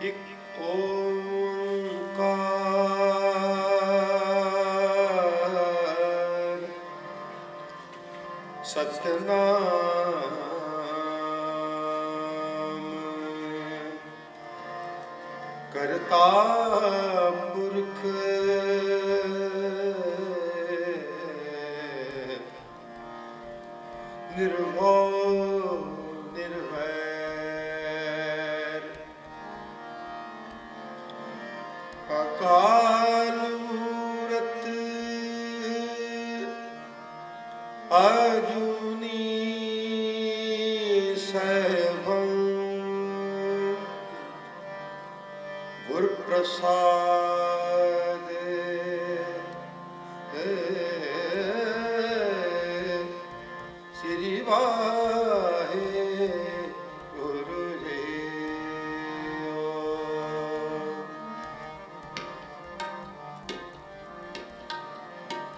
ਇੱਕ ਓੰਕਾਰ। ਸਤਨਾਮ। ਕਰਤਾ ਪੁਰਖ। ਨਿਰਭਉ ਨਿਰਵੈਰ। ਅਜੂਨੀ ਸੈਭੰ ਗੁਰ ਪ੍ਰਸਾਦ ਸ੍ਰੀ ਵਾਹਿ ਗੁਰੂ ਜੀ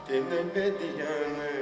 ਤਿਨ ਬੇਦੀਆਂ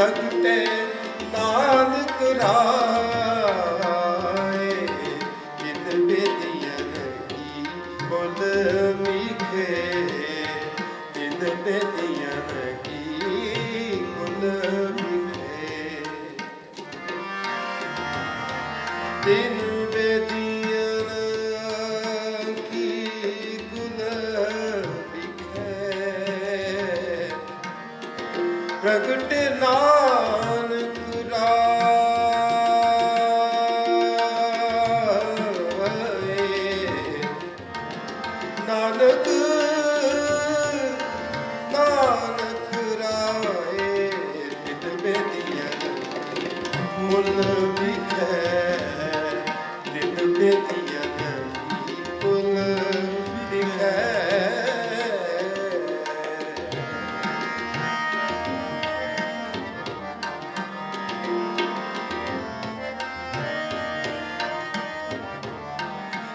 ਪ੍ਰਗਟੇ ਨਾਨਕ ਰਾਏ ਜਿਨ ਬੇਦੀਆਂ ਕੀ ਬੋਲ ਮੀਖੇ ਜਿਨ ਬੇਦੀਆਂ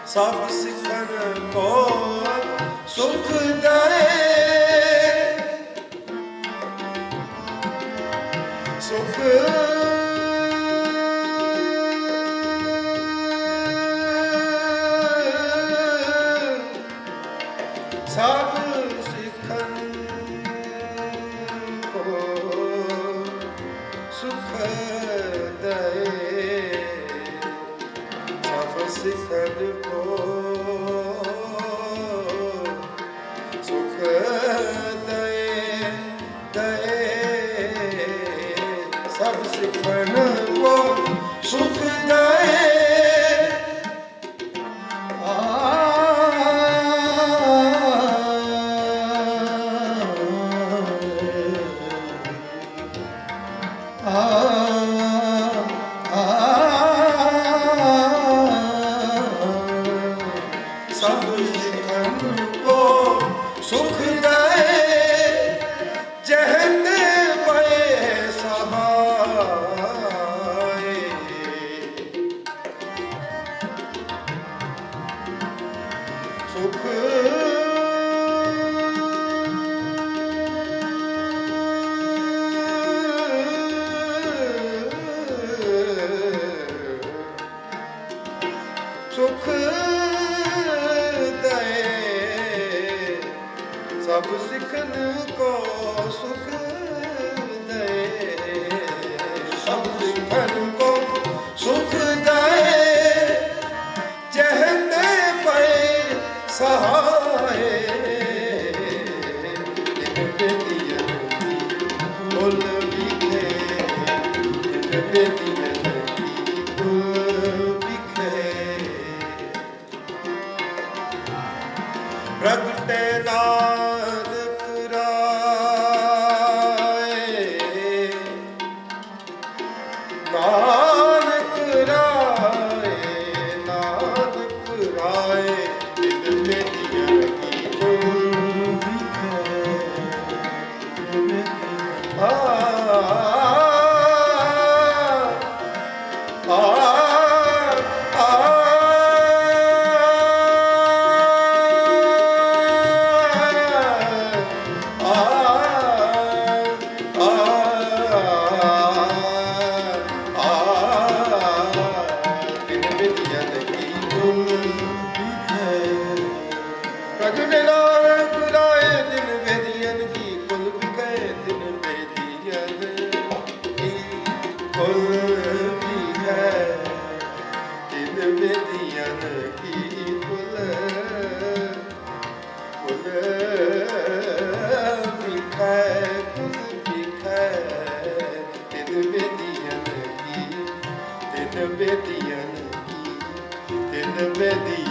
ਸਭ ਸਿਖਨ ਕੋ ਸੁਖ ਦਏ। ਸਭ ਸਭ ਸਿਖਨ ਕੋ ਸੁਖ ਦਏ। ਸਭ ਸਿਖਨ ਕੋ ਸੁਖ ਦਏ। ਜਹਨੇ ਪਏ ਸਹਾ the ready.